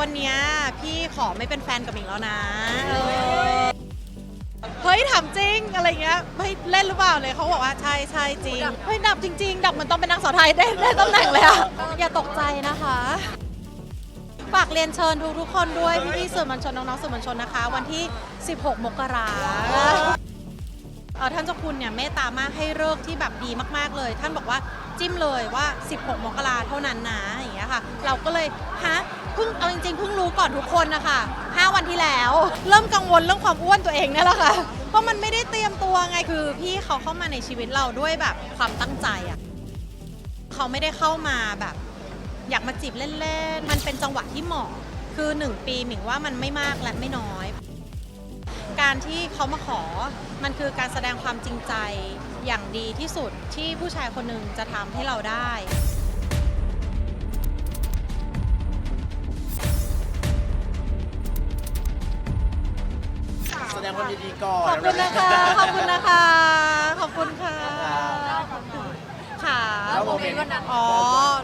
วันเนี้ยพี่ขอไม่เป็นแฟนกับหมิงแล้วนะเออเฮ้ยถามจริงอะไรเงี้ยเฮ้ยเล่นหรือเปล่าเลยเขาบอกว่าใช่ใช่จริงเฮ้ยดับจริง ๆ ดับเหมือนต้องเป็นนางสาวไทยได้ได้ตำแหน่งเลยอะอย่าตกใจนะคะฝากเรียนเชิญทุกทุกๆคนด้วยพี่ๆสื่อมวลชนน้องๆสื่อมวลชนนะคะ วันที่ 16 มกราเอ่อท่านเจ้าคุณเนี่ยเมตตามากให้เลิกษ์ที่แบบดีมากๆเลย ท่านบอกว่าจิ้มเลยว่า 16 มกราเท่านั้นนะอย่างเงี้ยค่ะ เราก็เลยฮะ เพิ่งเอาจริงๆเพิ่งรู้ก่อนทุกคนนะคะ5วันที่แล้ว เริ่มกังวลเรื่องความอ้วนตัวเองเนี่ยแหละค่ะ เพราะมันไม่ได้เตรียมตัวไงคือพี่เขาเข้ามาในชีวิตเราด้วยแบบความตั้งใจอะเขาไม่ได้เข้ามาแบบ อยากมาจีบเล่นๆ มันเป็นจังหวะที่เหมาะ คือ 1 ปีหมิงว่ามันไม่มากและไม่น้อย การที่เขามาขอ มันคือการแสดงความจริงใจอย่างดีที่สุดที่ผู้ชายคนหนึ่งจะทำให้เราได้ ดงความยินดีก่อน ขอบคุณนะคะ ขอบคุณนะคะ ขอบคุณค่ะค่ะแล้วโมเมนต์วันนั้น อ๋อ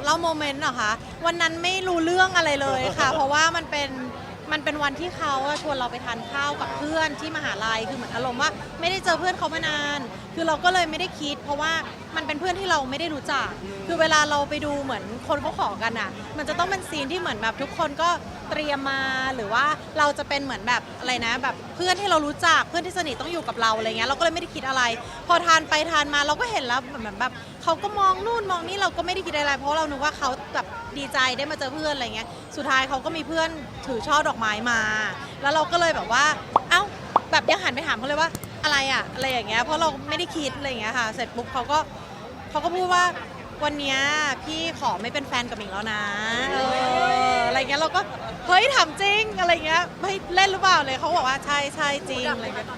เล่าโมเมนต์เหรอคะวันนั้นไม่รู้เรื่องอะไรเลยค่ะ เพราะว่ามันเป็นมันเป็นวันที่เขาอะชวนเราไปทานข้าวกับเพื่อนที่มหาลัยคือเหมือนอารมณ์ว่า ไม่ได้เจอเพื่อนเขามานาน คือเราก็เลยไม่ได้คิด เพราะว่า มันเป็นเพื่อนที่เราไม่ได้รู้จัก คือเวลาเราไปดูเหมือนคนเขาขอกันอะมันจะต้องเป็นซีนที่เหมือนแบบทุกคนก็เตรียมมาหรือว่าเราจะเป็นเหมือนแบบอะไรนะ แบบเพื่อนที่เรารู้จักเพื่อนที่สนิทต้องอยู่กับเราอะไรเงี้ยเราก็เลยไม่ได้คิดอะไร พอทานไปทานมาเราก็เห็นแล้วเหมือนแบบเขาก็มองนู่นมองนี่เราก็ไม่ได้คิดอะไร เพราะเรานึกว่าเขาแบบดีใจได้มาเจอเพื่อนอะไรเงี้ยสุดท้ายเขาก็มีเพื่อนถือช่อดอกไม้มา แล้วเราก็เลยแบบว่า แบบยังหันไปถามเขาเลยว่าอะไรอะอะไรอย่างเงี้ยเพราะเราไม่ได้คิดอะไรอย่างเงี้ยค่ะ เสร็จปุ๊บเขาก็เขาก็พูดว่าวันเนี้ยพี่ขอไม่เป็นแฟนกับหมิงแล้วนะเอออะไรเงี้ยเราก็เฮ้ยถามจริงอะไรเงี้ยเฮ้ยเล่นหรือเปล่าเลยเขาบอกว่าใช่ใช่จริงอะไรเงี้ย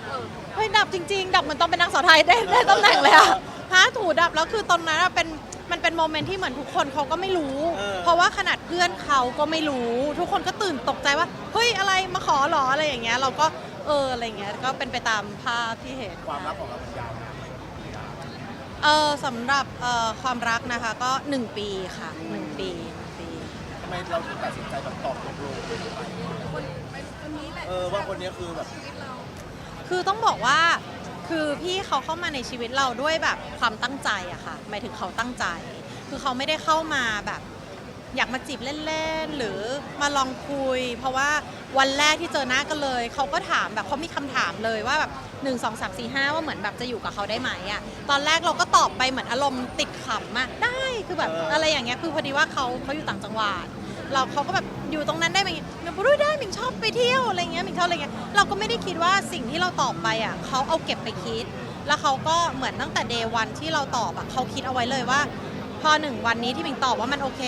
เฮ้ยดับจริง ๆ ดับเหมือนต้องเป็นนางสาวไทยได้ได้ตำแหน่งเลยอะฮะถูดับแล้วคือตอนนั้นอะเป็นมันเป็นโมเมนต์ที่เหมือนทุกคนเขาก็ไม่รู้ เพราะว่าขนาดเพื่อนเขาก็ไม่รู้ ทุกคนก็ตื่นตกใจว่า เฮ้ยอะไรมาขอเหรออะไรอย่างเงี้ยเราก็ เอออะไรเงี้ยก็เป็นไปตามภาพที่เห็นความรักของเรามันยาวนานเออสำหรับเอ่อความรักนะคะก็ 1 ปีค่ะหนึ่งปีหนึ่งปี ทำไมเราถึงตัดสินใจแบบตอบตกลงเออว่าคนนี้คือแบบคือต้องบอกว่าคือพี่เขาเข้ามาในชีวิตเราด้วยแบบความตั้งใจอะค่ะหมายถึงเขาตั้งใจ คือเขาไม่ได้เข้ามาแบบ อยากมาจีบเล่นๆ หรือมาลองคุย เพราะว่า วันแรกที่เจอหน้ากันเลย เขาก็ถามแบบเขามีคำถามเลยว่าแบบหนึ่งสองสามสี่ห้าว่าเหมือนแบบจะอยู่กับเขาได้ไหมอะตอนแรกเราก็ตอบไปเหมือนอารมณ์ติดขำอะได้คือแบบอะไรอย่างเงี้ยคือพอดีว่าเขาเขาอยู่ต่างจังหวัด เราเขาก็แบบอยู่ตรงนั้นได้ไหมหมิงบอกรู้ได้หมิงชอบไปเที่ยวอะไรเงี้ยหมิงชอบอะไรเงี้ยเราก็ไม่ได้คิดว่าสิ่งที่เราตอบไปอะเขาเอาเก็บไปคิด แล้วเขาก็เหมือนตั้งแต่เดย์วันที่เราตอบอะเขาคิดเอาไว้เลยว่า พอหนึ่งวันนี้ที่หมิงตอบว่ามันโอเค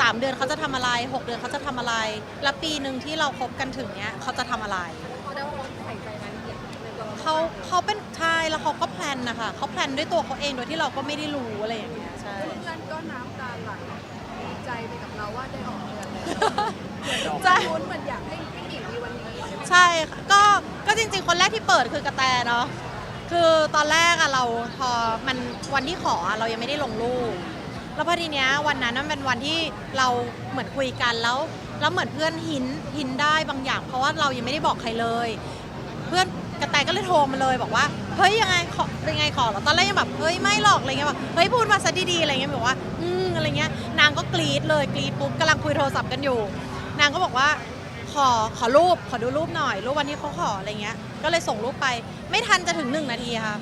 สามเดือนเขาจะทำอะไรหกเดือนเขาจะทำอะไร แล้วปีหนึ่งที่เราคบกันถึงเนี้ยเขาจะทำอะไรเขาได้ว่าเขาใส่ใจรายละเอียดในตัวเราเขาเขาเป็นใช่แล้วเขาก็แพลนนะคะเขาแพลนด้วยตัวเขาเองโดยที่เราก็ไม่ได้รู้อะไรอย่างเงี้ยใช่ เพื่อนก็น้ำตาไหลดีใจไปกับเราว่าได้ออกเรือนแล้วใช่ ลุ้นเหมือนอยากให้พี่หญิงมีวันนี้ใช่ไหมใช่ค่ะก็ก็จริงๆ คนแรกที่เปิดคือกระแตเนาะ คือตอนแรกอะเราพอมันวันที่ขออะเรายังไม่ได้ลงรูปแล้วพอทีเนี้ยวันนั้นมันเป็นวันที่เราเหมือนคุยกันแล้วแล้วเหมือนเพื่อนหินหินได้บางอย่าง เพราะว่าเรายังไม่ได้บอกใครเลย เพื่อนกระแตก็เลยโทรมาเลยบอกว่าเฮ้ยยังไงขอเป็นไงขอเหรอตอนแรกยังแบบเฮ้ยไม่หรอกอะไรเงี้ยแบบเฮ้ยพูดมาซะดีๆอะไรเงี้ยบอกว่าอืมอะไรเงี้ยนางก็กรี๊ดเลยกรี๊ดปุ๊บกำลังคุยโทรศัพท์กันอยู่ นางก็บอกว่า ขอขอรูปขอดูรูปหน่อย รูปวันที่เขาขออะไรเงี้ย ก็เลยส่งรูปไป ไม่ทันจะถึงหนึ่งนาทีค่ะ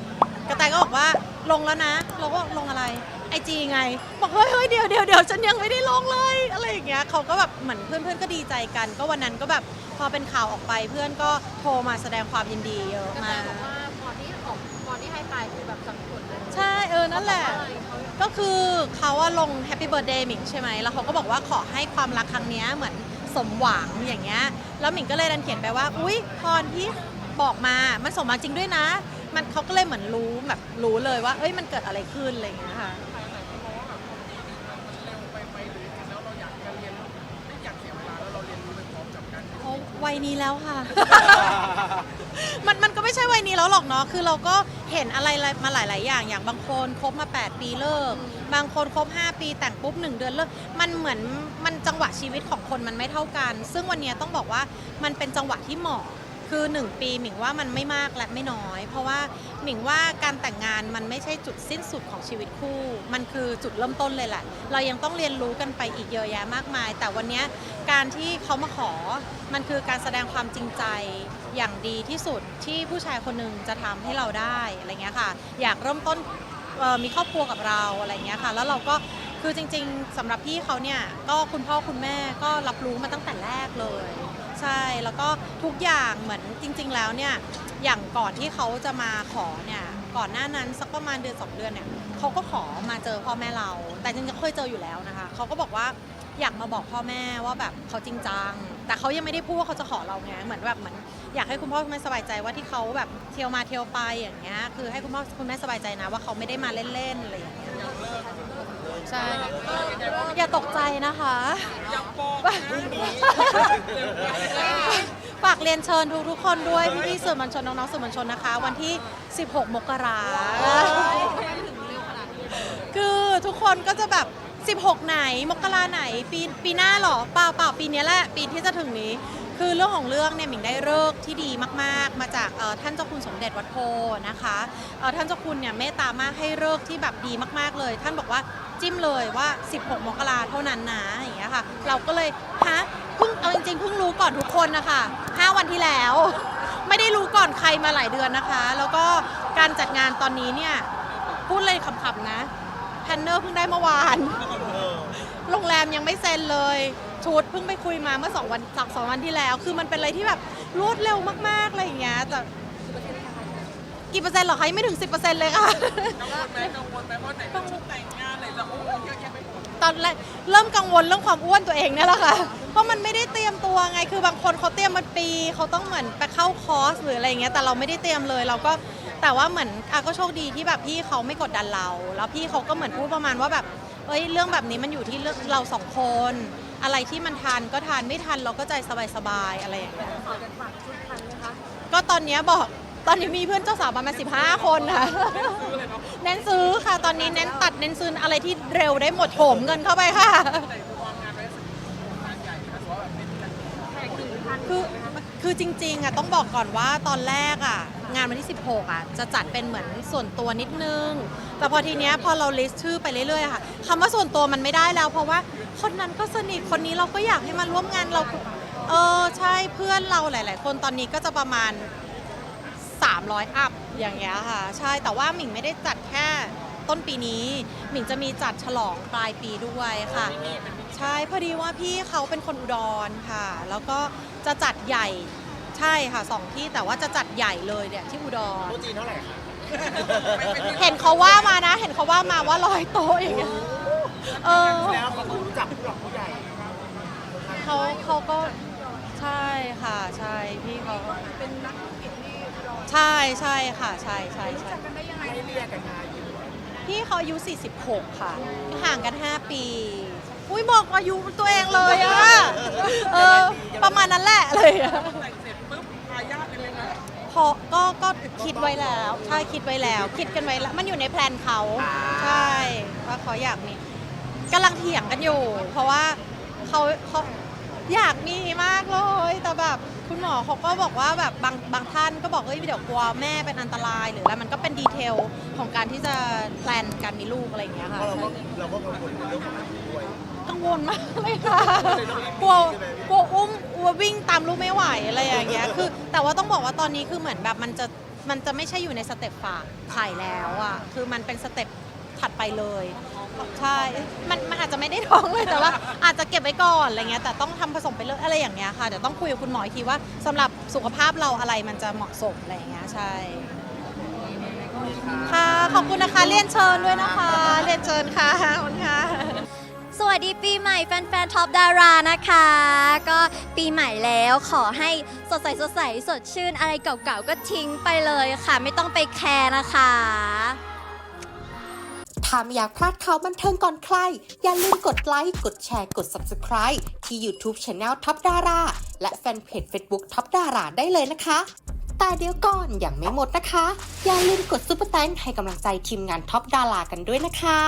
กระแตก็บอกว่าลงแล้วนะ เราก็ลงอะไรไอจีไง บอกเฮ้ยเฮ้ยเดี๋ยวเดี๋ยวเดี๋ยวฉันยังไม่ได้ลงเลยอะไรอย่างเงี้ยเขาก็แบบเหมือนเพื่อนเพื่อนๆก็ดีใจกัน ก็วันนั้นก็แบบพอเป็นข่าวออกไปเพื่อนก็โทรมาแสดงความยินดีเยอะกระแตมากบอกว่าพอที่ออกพอที่ให้ไปคือแบบสังกดเลยใช่เออนั่นแหละเขาบอกว่าอะไรเขาก็คือเขาอะลง Happy Birthday หมิงใช่ไหมแล้วเขาก็บอกว่าขอให้ความรักครั้งเนี้ยเหมือน สมหวังอย่างเงี้ยแล้วหมิงก็เลยดันเขียนไปว่า อุ๊ยพรที่บอกมา มันสมหวังจริงด้วยนะ มันเขาก็เลยเหมือนรู้แบบรู้เลยว่า เอ้ยมันเกิดอะไรขึ้นอะไรอย่างเงี้ยค่ะโอ้วัยนี้แล้วค่ะ มันมันก็ไม่ใช่วัยนี้แล้วหรอกเนาะ คือเราก็เห็นอะไรมาหลาย ๆ อย่าง อย่างบางคนคบมา 8 ปีเลิก บางคนครบ 5 ปีแต่งปุ๊บ 1 เดือนเลิกมันเหมือนมันจังหวะชีวิตของคนมันไม่เท่ากัน ซึ่งวันนี้ต้องบอกว่ามันเป็นจังหวะที่เหมาะคือ 1 ปีหมิงว่ามันไม่มากและไม่น้อย เพราะว่าหมิงว่าการแต่งงานมันไม่ใช่จุดสิ้นสุดของชีวิตคู่ มันคือจุดเริ่มต้นเลยแหละ เรายังต้องเรียนรู้กันไปอีกเยอะแยะมากมาย แต่วันนี้การที่เขามาขอ มันคือการแสดงความจริงใจอย่างดีที่สุดที่ผู้ชายคนหนึ่งจะทำให้เราได้อะไรเงี้ยค่ะ อยากเริ่มต้น มีครอบครัวกับเราอะไรเงี้ยค่ะ แล้วเราก็คือจริง ๆสำหรับพี่เขาเนี่ยก็คุณพ่อคุณแม่ก็รับรู้มาตั้งแต่แรกเลย ใช่แล้วก็ทุกอย่างเหมือนจริง ๆ แล้วเนี่ยอย่างก่อนที่เขาจะมาขอเนี่ยก่อนหน้านั้นสักประมาณเดือนสองเดือนเนี่ยเขาก็ขอมาเจอพ่อแม่เรา แต่จริงๆเคยเจออยู่แล้วนะคะเขาก็บอกว่าอยากมาบอกพ่อแม่ว่าแบบเขาจริงจังแต่เขายังไม่ได้พูดว่าเขาจะขอเราไงเหมือนแบบเหมือน อยากให้คุณพ่อคุณแม่สบายใจว่าที่เขาแบบเที่ยวมาเที่ยวไปอย่างเงี้ยคือให้คุณพ่อคุณแม่สบายใจนะว่าเขาไม่ได้มาเล่นๆอะไรอย่างเงี้ยใช่อย่าตกใจนะคะฝากเรียนเชิญทุกทุกๆคนด้วยพี่ๆสื่อมวลชนน้องๆสื่อมวลชนนะคะ วันที่ 16 มกราคือทุกคนก็จะแบบ 16 ไหน มกราไหน ปีปีหน้าหรอเปล่าเปล่าปีนี้แหละปีที่จะถึงนี้ คือเรื่องของเรื่องเนี่ยหมิงได้เลิกที่ดีมาก ๆ มาจากท่านเจ้าคุณสมเด็จวัดโพนะคะท่านเจ้าคุณเนี่ยเมตตามากให้เลิกที่แบบดีมากๆเลย ท่านบอกว่าจิ้มเลยว่า 16 มกราเท่านั้นนะอย่างเงี้ยค่ะ เราก็เลยฮะเพิ่งเอาจริงๆเพิ่งรู้ก่อนทุกคนนะคะ5วันที่แล้ว ไม่ได้รู้ก่อนใครมาหลายเดือนนะคะ แล้วก็การจัดงานตอนนี้เนี่ยพูดเลยขำๆนะแพนเนอร์เพิ่งได้เมื่อวาน โรงแรมยังไม่เซ็นเลยชุดเพิ่งไปคุยมาเมื่อสองวันสองสองวันที่แล้ว คือมันเป็นอะไรที่แบบรวดเร็วมากๆอะไรอย่างเงี้ยแต่กี่เปอร์เซ็นต์เหรอคะยังไม่ถึง 10%เลยค่ะตอนแรกเริ่มกังวลเรื่องความอ้วนตัวเองเนี่ยแหละค่ะ เพราะมันไม่ได้เตรียมตัวไง คือบางคนเขาเตรียมมาปีเขาต้องเหมือนไปเข้าคอร์สหรืออะไรอย่างเงี้ย แต่เราไม่ได้เตรียมเลย เราก็แต่ว่าเหมือนอาก็โชคดีที่แบบพี่เขาไม่กดดันเรา แล้วพี่เขาก็เหมือนพูดประมาณว่าแบบ เอ้ยเรื่องแบบนี้มันอยู่ที่เรื่องเราสองคน อะไรที่มันทานก็ทานไม่ทันเราก็ใจสบายๆอะไรอย่างเงี้ยขอจะฝากชุดทันไหมคะก็ตอนเนี้ยบอกตอนนี้มีเพื่อนเจ้าสาวประมาณ15 คนค่ะเน้นซื้อค่ะ ตอนนี้เน้นตัดเน้นซื้ออะไรที่เร็วได้หมดโถมเงินเข้าไปค่ะ คือคือจริงๆอะต้องบอกก่อนว่าตอนแรกอะงานวันที่ 16อะจะจัดเป็นเหมือนส่วนตัวนิดนึง แต่พอทีเนี้ยพอเราลิสต์ชื่อไปเรื่อยๆอะค่ะคำว่าส่วนตัวมันไม่ได้แล้ว เพราะว่าคนนั้นก็สนิทคนนี้เราก็อยากให้มาร่วมงานเราเออใช่เพื่อนเราหลาย ๆ คนตอนนี้ก็จะประมาณ 300 อัพอย่างเงี้ยค่ะใช่แต่ว่าหมิงไม่ได้จัดแค่ต้นปีนี้หมิงจะมีจัดฉลองปลายปีด้วยค่ะ ใช่พอดีว่าพี่เขาเป็นคนอุดรค่ะ แล้วก็จะจัดใหญ่ใช่ค่ะสองที่แต่ว่าจะจัดใหญ่เลยเนี่ยที่อุดร โต๊ะจีนเท่าไหร่คะ เห็นเขาว่ามานะ เห็นเขาว่ามาว่าร้อยโต๊ะอย่างเงี้ยเออแล้วเขาก็รู้จักผู้หลักผู้ใหญ่เขาเขาก็ใช่ค่ะใช่พี่เขาก็เป็นนักธุรกิจที่รอใช่ใช่ค่ะใช่ใช่รู้ใช่จักกันได้ยังไงไม่เรียกกันมาอยู่พี่เขาอายุ 46 ค่ะ ห่างกัน 5 ปี อุ้ยบอกอายุตัวเองเลยอะเออประมาณนั้นแหละเลยอะ พอก็ก็คิดไว้แล้วใช่คิดไว้แล้ว คิดกันไว้แล้วมันอยู่ในแพลนเขาใช่ว่าเขาอยากมีกำลังเถียงกันอยู่ เพราะว่าเขาเขาอยากมีมากเลย แต่แบบคุณหมอเขาก็บอกว่าแบบบางบางท่านก็บอกเอ้ยเดี๋ยวกลัวแม่เป็นอันตรายหรืออะไรมันก็เป็นดีเทลของการที่จะแพลนการมีลูกอะไรอย่างเงี้ยเพค่ะราะเราก็เราก็กังวลในเรื่องของอายุด้ วยกังวลมากเลยค่ะ กลัวกลัวอุ้มกลัววิ่งตามลูกไม่ไหวอะไรอย่างเงี้ย คือ แต่ว่าต้องบอกว่าตอนนี้คือเหมือนแบบมันจะมันจะไม่ใช่อยู่ในสเต็ปฝากไข่แล้วอะ คือมันเป็นสเต็ปถัดไปเลย ใช่ มันมันอาจจะไม่ได้ท้องเลยแต่ว่า อาจจะเก็บไว้ก่อนอะไรเงี้ย แต่ต้องทำผสมไปเลยอะไรอย่างเงี้ยค่ะ เดี๋ยวต้องคุยกับคุณหมออีกทีว่าสำหรับสุขภาพเราอะไรมันจะเหมาะสมอะไรอย่างเงี้ยใช่ ค่ะ ขอบคุณนะคะ เรียนเชิญด้วยนะคะ เรียนเชิญค่ะขอบคุณค่ะ วัสดีปีใหม่แฟนๆท็อปดารานะคะ ก็ปีใหม่แล้วขอให้สดใสสดใสสดชื่นอะไรเก่าๆก็ทิ้งไปเลยค่ะ ไม่ต้องไปแคร์นะคะ ถ้าไม่อยากพลาดข่าวบันเทิงก่อนใคร อย่าลืมกดไลค์ กดแชร์ กด Subscribe ที่ YouTube Channel ท็อปดาราและแฟนเพจ Facebook ท็อปดาราได้เลยนะคะแต่เดี๋ยวก่อนอย่างไม่หมดนะคะ อย่าลืมกดซุปเปอร์แตงให้กำลังใจทีมงานท็อปดารากันด้วยนะคะ